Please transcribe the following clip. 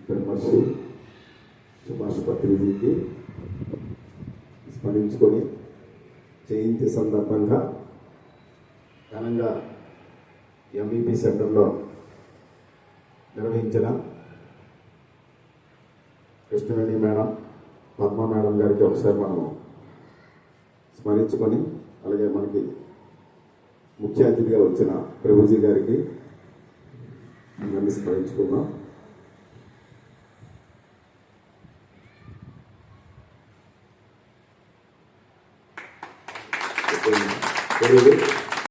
Closure Subhash స్మరించుకొని జయంతి సందర్భంగా ఘనంగా MEP సెంటర్లో నిర్వహించిన కృష్ణవేణి మేడం పద్మ మేడం గారికి ఒకసారి మనము స్మరించుకొని అలాగే మనకి ముఖ్య అతిథిగా వచ్చిన ప్రభుజీ గారికి నన్ను అందరినీ Thank you.